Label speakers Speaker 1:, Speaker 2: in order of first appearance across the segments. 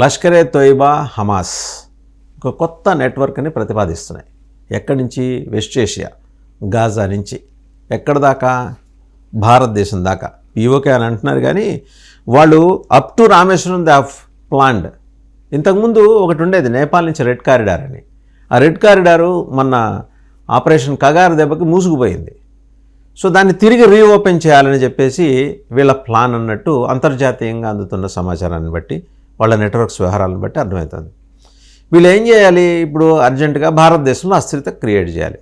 Speaker 1: Lashkar-e Taiba Hamas ఒక కొత్త నెట్వర్క్ని ప్రతిపాదిస్తున్నాయి. ఎక్కడి నుంచి? వెస్ట్ ఏషియా గాజా నుంచి. ఎక్కడ దాకా? భారతదేశం దాకా. పీఓకే అని అంటున్నారు కానీ వాళ్ళు up to Rameswaram they have planned. ఇంతకుముందు ఒకటి ఉండేది నేపాల్ నుంచి రెడ్ కారిడార్ అని. ఆ రెడ్ కారిడారు మొన్న ఆపరేషన్ కగారు దెబ్బకి మూసుకుపోయింది. సో దాన్ని తిరిగి రీఓపెన్ చేయాలని చెప్పేసి వీళ్ళ ప్లాన్ అన్నట్టు అంతర్జాతీయంగా అందుతున్న సమాచారాన్ని బట్టి వాళ్ళ నెట్వర్క్స్ వ్యవహారాలను బట్టి అర్థమవుతుంది. వీళ్ళు ఏం చేయాలి? ఇప్పుడు అర్జెంటుగా భారతదేశంలో అస్థిరత క్రియేట్ చేయాలి.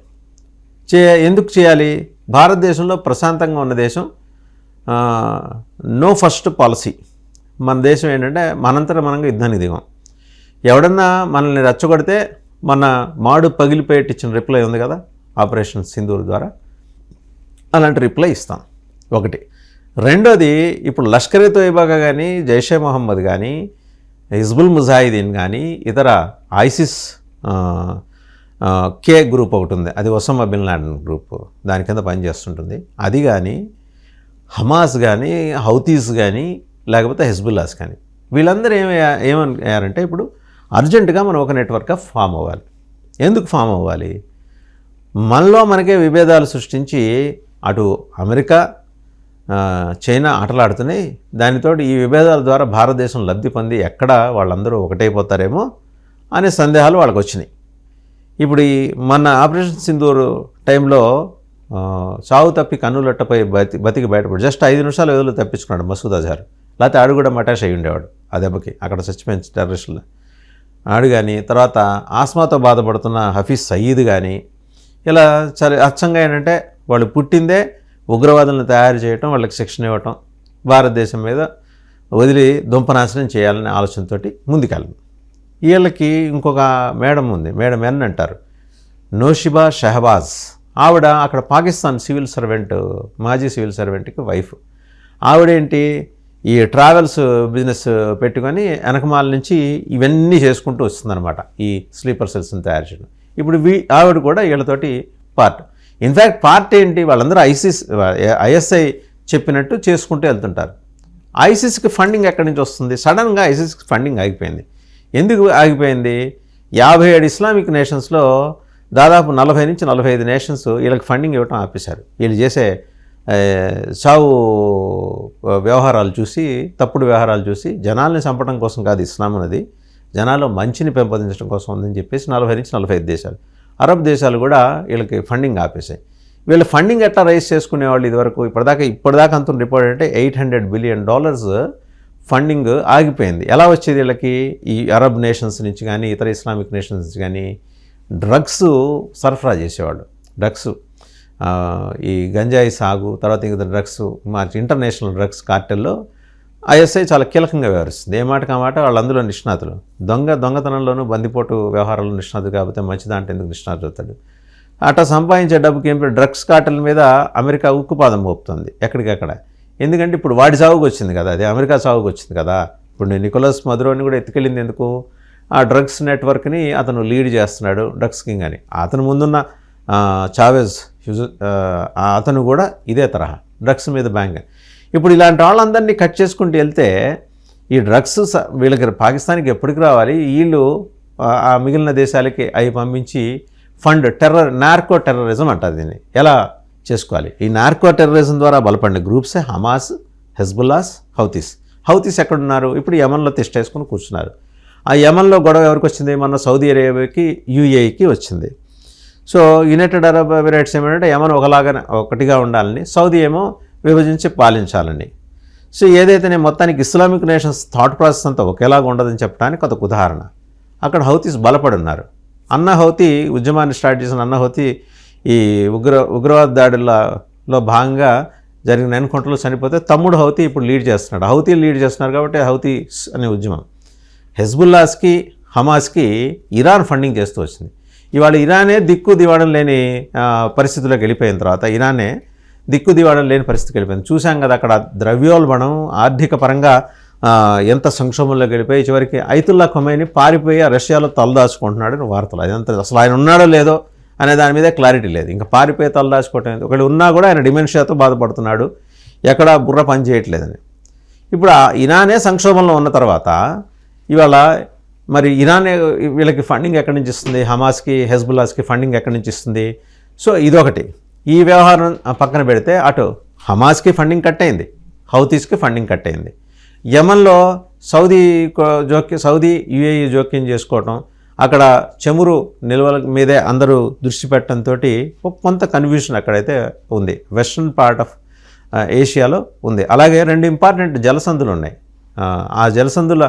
Speaker 1: చే ఎందుకు చేయాలి? భారతదేశంలో ప్రశాంతంగా ఉన్న దేశం నో ఫస్ట్ పాలసీ మన దేశం ఏంటంటే మనంతట మనంగా యుద్ధానికి దిగం. ఎవడన్నా మనల్ని రెచ్చగొడితే మన మాడు పగిలిపోయేట్టు ఇచ్చిన రిప్లై ఉంది కదా ఆపరేషన్ సింధూర్ ద్వారా. అలాంటి రిప్లై ఇస్తాం. ఒకటి. రెండోది ఇప్పుడు లష్కరే తోయిబాగా కానీ జైషే మొహమ్మద్ కానీ హిజ్బుల్ ముజాహిదీన్ కానీ ఇతర ఐసిస్ కే గ్రూప్ ఒకటి ఉంది. అది ఒసమా బిన్ లాడెన్ గ్రూప్. దాని కింద పనిచేస్తుంటుంది అది కానీ హమాస్ కానీ హౌతీస్ కానీ లేకపోతే హెజ్బుల్లాస్ కానీ. వీళ్ళందరూ ఏమ ఏమయ్యారంటే ఇప్పుడు అర్జెంటుగా మనం ఒక నెట్వర్క్ ఫామ్ అవ్వాలి. ఎందుకు ఫామ్ అవ్వాలి? మనలో మనకే విభేదాలు సృష్టించి అటు అమెరికా చైనా ఆటలాడుతున్నాయి. దానితో ఈ విభేదాల ద్వారా భారతదేశం లబ్ధి పొంది ఎక్కడ వాళ్ళందరూ ఒకటైపోతారేమో అనే సందేహాలు వాళ్ళకి వచ్చినాయి ఇప్పుడు ఈ మన ఆపరేషన్ సింధూర్ టైంలో చావు తప్పి కన్నులట్టపై బతి బతికి బయటపడి జస్ట్ ఐదు నిమిషాలు ఏదో తప్పించుకున్నాడు మసూద్ అజార్ లేకపోతే ఆడు కూడా మటాష్ అయి ఉండేవాడు ఆ దెబ్బకి అక్కడ చచ్చిపోయిన టెర్రరిస్టులు. ఆడు కానీ తర్వాత ఆస్మాతో బాధపడుతున్న హఫీజ్ సయీద్ కానీ ఇలా చాలా అచ్చంగా ఏంటంటే వాళ్ళు పుట్టిందే ఉగ్రవాదులను తయారు చేయటం వాళ్ళకి శిక్షణ ఇవ్వటం భారతదేశం మీద వదిలి దుంపనాశనం చేయాలనే ఆలోచనతోటి ముందుకెళ్ళను వీళ్ళకి ఇంకొక మేడం ఉంది మేడం ఎన్ అంటారు. నోషిబా షహబాజ్. ఆవిడ అక్కడ పాకిస్తాన్ సివిల్ సర్వెంట్ మాజీ సివిల్ సర్వెంట్కి వైఫ్. ఆవిడేంటి ఈ ట్రావెల్స్ బిజినెస్ పెట్టుకొని వెనకమాల నుంచి ఇవన్నీ చేసుకుంటూ వస్తుందన్నమాట ఈ స్లీపర్ సెల్స్ని తయారు చేయడం. ఇప్పుడు వీ ఆవిడ కూడా వీళ్ళతోటి పార్ట్. ఇన్ఫ్యాక్ట్ పార్టీ ఏంటి? వాళ్ళందరూ ఐసిస్ ఐఎస్ఐ చెప్పినట్టు చేసుకుంటూ వెళ్తుంటారు. ఐసిస్కి ఫండింగ్ ఎక్కడి నుంచి వస్తుంది? సడన్గా ఐసిస్కి ఫండింగ్ ఆగిపోయింది. ఎందుకు ఆగిపోయింది? యాభై ఏడు ఇస్లామిక్ నేషన్స్లో దాదాపు నలభై నుంచి నలభై ఐదు నేషన్స్ వీళ్ళకి ఫండింగ్ ఇవ్వటం ఆపేశారు. వీళ్ళు చేసే సావు చావు వ్యవహారాలు చూసి తప్పుడు వ్యవహారాలు చూసి జనాల్ని చంపడం కోసం కాదు ఇస్లాం అనేది జనాల్లో మంచిని పెంపొందించడం కోసం ఉందని చెప్పేసి నలభై నుంచి నలభై ఐదు దేశాలు అరబ్ దేశాలు కూడా వీళ్ళకి ఫండింగ్ ఆపేశాయి. వీళ్ళు ఫండింగ్ ఎట్లా రైజ్ చేసుకునేవాళ్ళు ఇదివరకు? ఇప్పటిదాకా ఇప్పటిదాకా అంత రిపోర్ట్ అంటే eight hundred billion dollars funding ఆగిపోయింది. ఎలా వచ్చేది వీళ్ళకి? ఈ అరబ్ నేషన్స్ నుంచి కానీ ఇతర ఇస్లామిక్ నేషన్స్ నుంచి కానీ డ్రగ్స్ సరఫరా చేసేవాళ్ళు. డ్రగ్స్ ఈ గంజాయి సాగు తర్వాత ఇంకా డ్రగ్స్ మా ఇంటర్నేషనల్ డ్రగ్స్ కార్టెల్లో ఐఎస్ఐ చాలా కీలకంగా వ్యవహరిస్తుంది. ఏ మాటకు ఆ మాట? వాళ్ళు అందులో నిష్ణాతులు. దొంగ దొంగతనంలోనూ బందిపోటు వ్యవహారంలో నిష్ణాతులు కాకపోతే మంచిదాంటే ఎందుకు నిష్ణాతులు అవుతాడు? అట్లా సంపాదించే డబ్బుకి ఏం డ్రగ్స్ కాటల మీద అమెరికా ఉక్కుపాదం మోపుతుంది ఎక్కడికక్కడ. ఎందుకంటే ఇప్పుడు వాడి సాగుకు వచ్చింది కదా అది అమెరికా సాగుకు వచ్చింది కదా. ఇప్పుడు నేను నికోలస్ మధురోని కూడా ఎత్తుకెళ్ళింది ఎందుకు? ఆ డ్రగ్స్ నెట్వర్క్ని అతను లీడ్ చేస్తున్నాడు డ్రగ్స్ కింగ్ అని. అతను ముందున్న చావెజ్ అతను కూడా ఇదే తరహా. డ్రగ్స్ మీద బ్యాంక్. ఇప్పుడు ఇలాంటి వాళ్ళందరినీ కట్ చేసుకుంటూ వెళ్తే ఈ డ్రగ్స్ స- వీళ్ళకి పాకిస్తాన్కి ఎప్పటికి రావాలి? వీళ్ళు ఆ- ఆ మిగిలిన దేశాలకి అవి పంపించి ఫండ్ టెర్రర్ నార్కో టెర్రరిజం అంటారు దీన్ని. ఎలా చేసుకోవాలి? ఈ నార్కో టెర్రరిజం ద్వారా బలపడిన గ్రూప్సే హమాస్ హెజ్బుల్లాస్ హౌతీస్ హౌతీస్ ఎక్కడున్నారు? ఇప్పుడు యమన్లో తిష్టేసుకుని కూర్చున్నారు. ఆ యమన్లో గొడవ ఎవరికి వచ్చింది? మన సౌదీ అరేబియాకి యూఏఈకి వచ్చింది. సో యునైటెడ్ అరబ్ ఎమిరేట్స్ ఏమంటే యమన్ ఒకలాగా ఒకటిగా ఉండాలని. సౌదీ ఏమో విభజించి పాలించాలని. సో ఏదైతే నేను మొత్తానికి ఇస్లామిక్ నేషన్స్ థాట్ ప్రాసెస్ అంతా ఒకేలాగా ఉండదని చెప్పడానికి ఒక ఉదాహరణ. అక్కడ హౌతీస్ బలపడున్నారు. అన్న హౌతీ ఉద్యమాన్ని స్టార్ట్ చేసిన అన్న హౌతీ ఈ ఉగ్ర ఉగ్రవాద దాడులలో భాగంగా జరిగిన ఎన్కౌంటర్లో చనిపోతే తమ్ముడు హౌతీ ఇప్పుడు లీడ్ చేస్తున్నాడు. హౌతీ లీడ్ చేస్తున్నారు కాబట్టి హౌతీస్ అనే ఉద్యమం. హెజ్బుల్లాస్కి హమాస్కి ఇరాన్ ఫండింగ్ చేస్తూ వచ్చింది. ఇవాళ ఇరానే దిక్కు దివాడం లేని పరిస్థితుల్లోకి వెళ్ళిపోయిన తర్వాత ఇరానే దిక్కు దివాడం లేని పరిస్థితికి వెళ్ళిపోయింది. చూసాం కదా అక్కడ ద్రవ్యోల్బణం ఆర్థిక పరంగా ఎంత సంక్షోభంలో గడిపోయి చివరికి ఐతుల్లా ఖొమైని పారిపోయి రష్యాలో తలదాచుకుంటున్నాడు వార్తలు. అదంతా అసలు ఆయన ఉన్నాడో లేదో అనే దాని మీద క్లారిటీ లేదు. ఇంకా పారిపోయి తలదాచుకోవటం ఏంది? ఒకవేళ ఉన్నా కూడా ఆయన డిమెన్షియాతో బాధపడుతున్నాడు. ఎక్కడ బుర్ర పని చేయట్లేదని. ఇప్పుడు ఇనానే సంక్షోభంలో ఉన్న తర్వాత ఇవాళ మరి ఇరానే వీళ్ళకి ఫండింగ్ ఎక్కడి నుంచి ఇస్తుంది? హమాస్కి హెజ్బుల్లాస్కి ఫండింగ్ ఎక్కడి నుంచి ఇస్తుంది? సో ఇదొకటి. ఈ వ్యవహారం పక్కన పెడితే అటు హమాస్కి ఫండింగ్ కట్ అయింది హౌతీస్కి ఫండింగ్ కట్ అయింది. యమన్లో సౌదీ జోక్యం సౌదీ యుఏఈ జోక్యం చేసుకోవటం అక్కడ చమురు నిల్వల మీదే అందరూ దృష్టి పెట్టడంతో కొంత కన్ఫ్యూషన్ అక్కడైతే ఉంది. వెస్ట్రన్ పార్ట్ ఆఫ్ ఏషియాలో ఉంది. అలాగే రెండు ఇంపార్టెంట్ జలసందులు ఉన్నాయి. ఆ, జలసందుల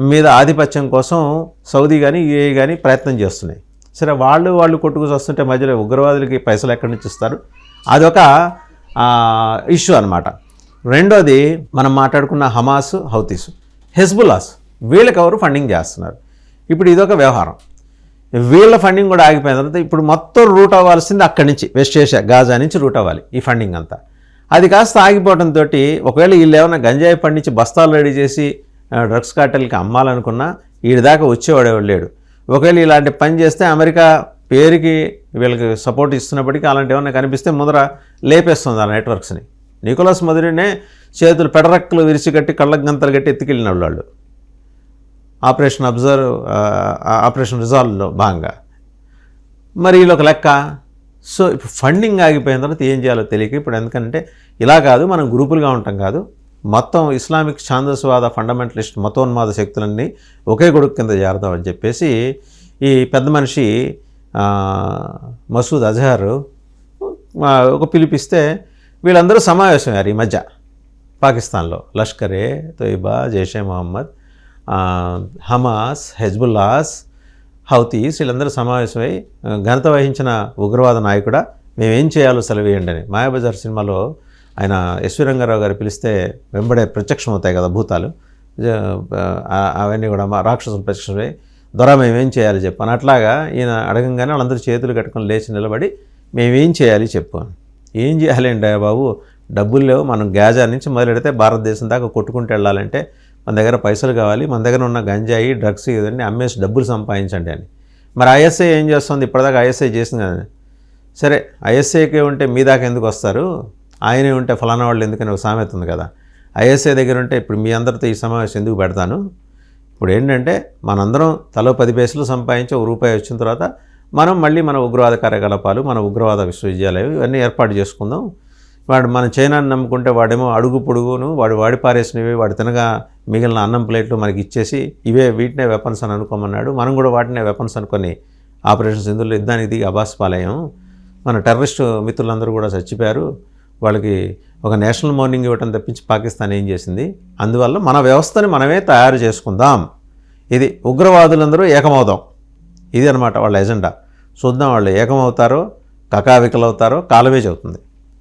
Speaker 1: మీద ఆధిపత్యం కోసం సౌదీ కానీ యుఏఈ కానీ ప్రయత్నం చేస్తున్నాయి. సరే వాళ్ళు వాళ్ళు కొట్టుకొని వస్తుంటే మధ్యలో ఉగ్రవాదులకి పైసలు ఎక్కడి నుంచి ఇస్తారు? అదొక ఇష్యూ అనమాట రెండోది మనం మాట్లాడుకున్న హమాస్ హౌతీస్ హెజ్బులాస్ వీళ్ళకి ఎవరు ఫండింగ్ చేస్తున్నారు? ఇప్పుడు ఇదొక వ్యవహారం. వీళ్ళ ఫండింగ్ కూడా ఆగిపోయిన తర్వాత ఇప్పుడు మొత్తం రూట్ అవ్వాల్సింది అక్కడి నుంచి వెస్ట్ ఏషియా గాజా నుంచి రూట్ అవ్వాలి ఈ ఫండింగ్ అంతా. అది కాస్త ఆగిపోవడంతో ఒకవేళ వీళ్ళు ఏమైనా గంజాయి పండించి బస్తాలు రెడీ చేసి డ్రగ్స్ కార్టెల్కి అమ్మాలనుకున్నా వీడి దాకా వచ్చేవాడు లేడు. ఒకవేళ ఇలాంటి పని చేస్తే అమెరికా పేరుకి వీళ్ళకి సపోర్ట్ ఇస్తున్నప్పటికీ అలాంటి ఏమైనా కనిపిస్తే ముందర లేపేస్తుంది ఆ నెట్వర్క్స్ని నికోలస్ మధురినే చేతులు పెడరక్కలు విరిచికట్టి కళ్ళకు గంతలు కట్టి ఎత్తుకెళ్ళిన వాళ్ళు. ఆపరేషన్ అబ్జర్వ్ ఆపరేషన్ రిజాల్వ్లో భాగంగా. మరి వీళ్ళొక లెక్క? సో ఇప్పుడు ఫండింగ్ ఆగిపోయిన తర్వాత ఏం చేయాలో తెలియక ఇప్పుడు ఎందుకంటే ఇలా కాదు మనం గ్రూపులుగా ఉంటాం కాదు. మొత్తం ఇస్లామిక్ ఛాందస్వాద ఫండమెంటలిస్ట్ మతోన్మాద శక్తులన్నీ ఒకే కొడుకు కింద చేరదామని చెప్పేసి ఈ పెద్ద మనిషి మసూద్ అజహర్ ఒక పిలిపిస్తే వీళ్ళందరూ సమావేశమయ్యారు ఈ మధ్య పాకిస్తాన్లో. Lashkar-e Taiba Jaish-e Mohammed Hamas Hezbollahs Houthis వీళ్ళందరూ సమావేశమై ఘనత వహించిన ఉగ్రవాద నాయకుడా మేమేం చేయాలో సెలవేయండి అని. మాయాబజార్ సినిమాలో ఆయన ఎస్వి రంగారావు గారు పిలిస్తే వెంబడే ప్రత్యక్షం అవుతాయి కదా భూతాలు. అవన్నీ కూడా మా రాక్షసులు ప్రత్యక్షమై. దొర మేమేం చేయాలి చెప్పు అని అట్లాగా ఈయన అడగంగానే వాళ్ళందరూ చేతులు కట్టుకొని లేచి నిలబడి మేమేం చేయాలి చెప్పు అని. ఏం చేయాలి అండి బాబు? డబ్బులు లేవు మనం గాజా నుంచి మొదలెడితే భారతదేశం దాకా కొట్టుకుంటూ వెళ్ళాలంటే మన దగ్గర పైసలు కావాలి మన దగ్గర ఉన్న గంజాయి డ్రగ్స్ ఇవన్నీ అమ్మేసి డబ్బులు సంపాదించండి అని. మరి ఐఎస్ఐ ఏం చేస్తుంది? ఇప్పటిదాకా ఐఎస్ఐ చేసింది కదా. సరే ఐఎస్ఐకే ఉంటే మీ దాకా ఎందుకు వస్తారు? ఆయనే ఉంటే ఫలానా వాళ్ళు ఎందుకని ఒక సామెత ఉంది కదా. ఐఎస్ఐ దగ్గర ఉంటే ఇప్పుడు మీ అందరితో ఈ సమావేశం ఎందుకు పెడతాను? ఇప్పుడు ఏంటంటే మనందరం తలో పది పైసలు సంపాదించి ఒక రూపాయి వచ్చిన తర్వాత మనం మళ్ళీ మన ఉగ్రవాద కార్యకలాపాలు మన ఉగ్రవాద విశ్వవిద్యాలయం ఇవన్నీ ఏర్పాటు చేసుకుందాం. వాడు మన చైనాని నమ్ముకుంటే వాడేమో అడుగు పొడుగును వాడు వాడి పారేసినవి వాడు తినగా మిగిలిన అన్నం ప్లేట్లు మనకి ఇచ్చేసి ఇవే వీటినే వెపన్స్ అని అనుకోమన్నాడు. మనం కూడా వాటినే వెపన్స్ అనుకొని ఆపరేషన్ సింధుల్లో యుద్ధానికి దిగి అబాస్ పాలయం మన టెర్రరిస్టు మిత్రులందరూ కూడా చచ్చిపోయారు. వాళ్ళకి ఒక నేషనల్ మార్నింగ్ ఇవ్వటం తప్పించి పాకిస్తాన్ ఏం చేసింది? అందువల్ల మన వ్యవస్థని మనమే తయారు చేసుకుందాం. ఇది ఉగ్రవాదులందరూ ఏకమవుదాం. ఇది అనమాట వాళ్ళ ఎజెండా. చూద్దాం వాళ్ళు ఏకమవుతారో కకావికలవుతారో కాలమే చెబుతుంది